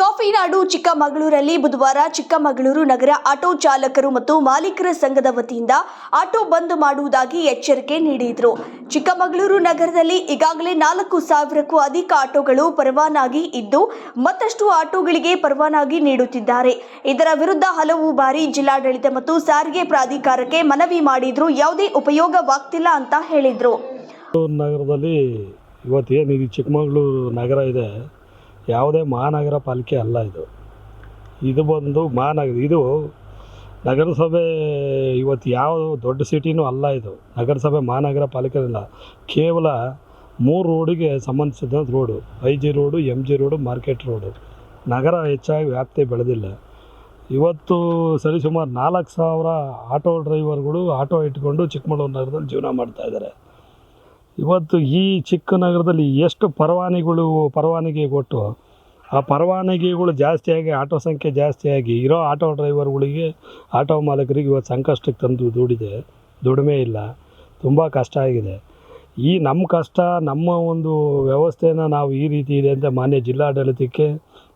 Coffee ನಾಡು ಚಿಕ್ಕಮಗಳೂರಲ್ಲಿ ಬುಧವಾರ ಚಿಕ್ಕಮಗಳೂರು ನಗರ auto ಚಾಲಕರು ಮತ್ತು ಮಾಲೀಕರ ಸಂಘದ ವತಿಯಿಂದ ಆಟೋ ಬಂದ್ ಮಾಡುವುದಾಗಿ ಎಚ್ಚರಿಕೆ ನೀಡಿದರು. ಚಿಕ್ಕಮಗಳೂರು ನಗರದಲ್ಲಿ ಈಗಾಗಲೇ ನಾಲ್ಕು ಸಾವಿರಕ್ಕೂ ಅಧಿಕ ಆಟೋಗಳು ಪರವಾನಗಿ ಇದ್ದು, ಮತ್ತಷ್ಟು ಆಟೋಗಳಿಗೆ ಪರವಾನಗಿ ನೀಡುತ್ತಿದ್ದಾರೆ. ಇದರ ವಿರುದ್ಧ ಹಲವು ಬಾರಿ ಜಿಲ್ಲಾಡಳಿತ ಮತ್ತು ಸಾರಿಗೆ ಪ್ರಾಧಿಕಾರಕ್ಕೆ ಮನವಿ ಮಾಡಿದ್ರು. ಯಾವುದೇ ಉಪಯೋಗವಾಗ್ತಿಲ್ಲ ಅಂತ ಹೇಳಿದ್ರು. ನಗರದಲ್ಲಿ ಚಿಕ್ಕಮಗಳೂರು ನಗರ ಇದೆ ಯಾವುದೇ ಮಹಾನಗರ ಪಾಲಿಕೆ ಅಲ್ಲ ಇದು. ಇದು ಬಂದು ಮಹಾನಗರ, ಇದು ನಗರಸಭೆ ಇವತ್ತು ಯಾವ ದೊಡ್ಡ ಸಿಟಿನೂ ಅಲ್ಲ ಇದು. ನಗರಸಭೆ ಮಹಾನಗರ ಪಾಲಿಕೆ ಅಲ್ಲ ಕೇವಲ ಮೂರು ರೋಡಿಗೆ ಸಂಬಂಧಿಸಿದಂಥ road. I G road M G road, market road. ನಗರ ಹೆಚ್ಚಾಗಿ ವ್ಯಾಪ್ತಿ ಬೆಳೆದಿಲ್ಲ. ಇವತ್ತು ಸರಿಸುಮಾರು ನಾಲ್ಕು ಸಾವಿರ ಆಟೋ ಡ್ರೈವರ್ಗಳು ಆಟೋ ಇಟ್ಕೊಂಡು ಚಿಕ್ಕಮಗಳೂರು ನಗರದಲ್ಲಿ ಜೀವನ ಮಾಡ್ತಾ ಇದ್ದಾರೆ. ಇವತ್ತು ಈ ಚಿಕ್ಕ ನಗರದಲ್ಲಿ ಎಷ್ಟು ಪರವಾನಿಗಳು, ಪರವಾನಗಿ ಕೊಟ್ಟು, ಆ ಪರವಾನಗಿಗಳು ಜಾಸ್ತಿಯಾಗಿ, ಆಟೋ ಸಂಖ್ಯೆ ಜಾಸ್ತಿಯಾಗಿ ಇರೋ ಆಟೋ ಡ್ರೈವರ್ಗಳಿಗೆ, ಆಟೋ ಮಾಲೀಕರಿಗೆ ಇವತ್ತು ಸಂಕಷ್ಟಕ್ಕೆ ತಂದು ದುಡಿದೆ. ದುಡಿಮೆ ಇಲ್ಲ. ತುಂಬ ಕಷ್ಟ ಆಗಿದೆ. ಈ ನಮ್ಮ ಕಷ್ಟ, ನಮ್ಮ ಒಂದು ವ್ಯವಸ್ಥೆನ ನಾವು ಈ ರೀತಿ ಇದೆ ಅಂತ ಮಾನ್ಯ ಜಿಲ್ಲಾಡಳಿತಕ್ಕೆ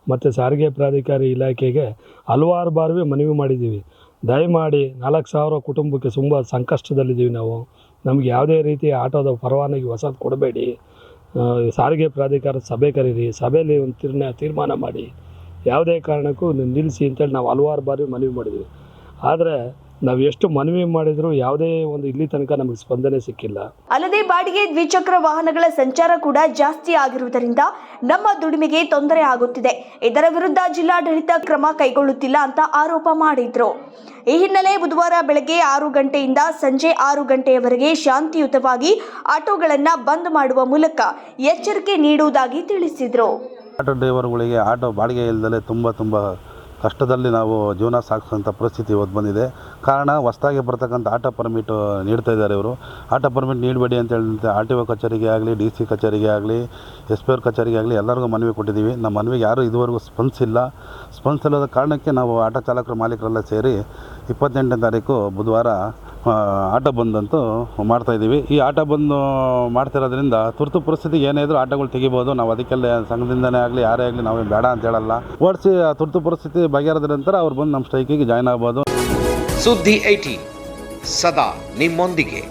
ಮತ್ತು ಸಾರಿಗೆ ಪ್ರಾಧಿಕಾರಿ ಇಲಾಖೆಗೆ ಹಲವಾರು ಬಾರಿ ಮನವಿ ಮಾಡಿದ್ದೀವಿ. ದಯಮಾಡಿ ನಾಲ್ಕು ಸಾವಿರ ಕುಟುಂಬಕ್ಕೆ ತುಂಬ ಸಂಕಷ್ಟದಲ್ಲಿದ್ದೀವಿ ನಾವು. ನಮ್ಗೆ ಯಾವುದೇ ರೀತಿ ಆಟೋದ ಪರವಾನಗಿ ಹೊಸದು ಕೊಡಬೇಡಿ. ಸಾರಿಗೆ ಪ್ರಾಧಿಕಾರ ಸಭೆ ಕರೀರಿ, ಸಭೆಯಲ್ಲಿ ಒಂದು ತೀರ್ಣ ತೀರ್ಮಾನ ಮಾಡಿ. ಯಾವುದೇ ಕಾರಣಕ್ಕೂ ನಿಲ್ಲಿಸಿ ಅಂತೇಳಿ ನಾವು ಹಲವಾರು ಬಾರಿ ಮನವಿ ಮಾಡಿದ್ವಿ. ಆದರೆ ನಾವು ಎಷ್ಟು ಮನವಿ ಮಾಡಿದ್ರು ಯಾವುದೇ ಒಂದು ಇಲ್ಲಿ ತನಕ ನಮಗೆ ಸ್ಪಂದನೆ ಸಿಕ್ಕಿಲ್ಲ. ಅಲ್ಲದೆ ಬಾಡಿಗೆ ದ್ವಿಚಕ್ರ ವಾಹನಗಳ ಸಂಚಾರ ಕೂಡ ಜಾಸ್ತಿ ಆಗಿರುವುದರಿಂದ ನಮ್ಮ ದುಡಿಮೆಗೆ ತೊಂದರೆ ಆಗುತ್ತಿದೆ. ಇದರ ವಿರುದ್ಧ ಜಿಲ್ಲಾಡಳಿತ ಕ್ರಮ ಕೈಗೊಳ್ಳುತ್ತಿಲ್ಲ ಅಂತ ಆರೋಪ ಮಾಡಿದ್ರು. ಈ ಹಿನ್ನೆಲೆ ಬುಧವಾರ ಬೆಳಗ್ಗೆ ಆರು ಗಂಟೆಯಿಂದ ಸಂಜೆ ಆರು ಗಂಟೆಯವರೆಗೆ ಶಾಂತಿಯುತವಾಗಿ ಆಟೋಗಳನ್ನು ಬಂದ್ ಮಾಡುವ ಮೂಲಕ ಎಚ್ಚರಿಕೆ ನೀಡುವುದಾಗಿ ತಿಳಿಸಿದರು. ಆಟೋ ಡ್ರೈವರ್ಗಳಿಗೆ ಆಟೋ ಬಾಡಿಗೆ ಇಲ್ಲದಲೇ ತುಂಬ ತುಂಬ ಕಷ್ಟದಲ್ಲಿ ನಾವು ಜೀವನ ಸಾಗಿಸುವಂಥ ಪರಿಸ್ಥಿತಿ ಇವತ್ತು ಬಂದಿದೆ. ಕಾರಣ ಹೊಸ್ದಾಗಿ ಬರ್ತಕ್ಕಂಥ ಆಟೋ ಪರ್ಮಿಟ್ ನೀಡ್ತಾ ಇದ್ದಾರೆ ಇವರು. ಆಟೋ ಪರ್ಮಿಟ್ ನೀಡಬೇಡಿ ಅಂತ ಹೇಳಿದಂತೆ ಆರ್ ಟಿ ಒ ಕಚೇರಿಗೆ ಆಗಲಿ, ಡಿ ಸಿ ಕಚೇರಿಗೆ ಆಗಲಿ, ಎಸ್ ಪಿ ಅವ್ರ ಕಚೇರಿಗೆ ಆಗಲಿ ಎಲ್ಲರಿಗೂ ಮನವಿ ಕೊಟ್ಟಿದ್ದೀವಿ. ನಮ್ಮ ಮನವಿಗೆ ಯಾರೂ ಇದುವರೆಗೂ ಸ್ಪಂದಿಸಿಲ್ಲ. ಸ್ಪಂದಿಸಿಲ್ಲದ ಕಾರಣಕ್ಕೆ ನಾವು ಆಟೋ ಚಾಲಕರು ಮಾಲೀಕರೆಲ್ಲ ಸೇರಿ ಇಪ್ಪತ್ತೆಂಟನೇ ತಾರೀಕು ಬುಧವಾರ ಆಟೋ ಬಂದಂತೂ ಮಾಡ್ತಾಯಿದ್ದೀವಿ ಈ ಆಟ ಬಂದು ಮಾಡ್ತಿರೋದ್ರಿಂದ ತುರ್ತು ಪರಿಸ್ಥಿತಿಗೆ ಏನೇ ಇದ್ರೂ ಆಟಗಳು ತೆಗಿಬೋದು. ನಾವು ಅದಕ್ಕೆಲ್ಲ ಸಂಘದಿಂದನೇ ಆಗಲಿ, ಯಾರೇ ಆಗಲಿ ನಾವೇ ಬೇಡ ಅಂತ ಹೇಳಲ್ಲ. ಓಡಿಸಿ ತುರ್ತು ಪರಿಸ್ಥಿತಿ ಬಗೆಹರಿದ ನಂತರ ಅವ್ರು ಬಂದು ನಮ್ಮ ಸ್ಟ್ರೈಕಿಗೆ ಜಾಯ್ನ್ ಆಗ್ಬೋದು. ಸುದ್ದಿ ಐಟಿ ಸದಾ ನಿಮ್ಮೊಂದಿಗೆ.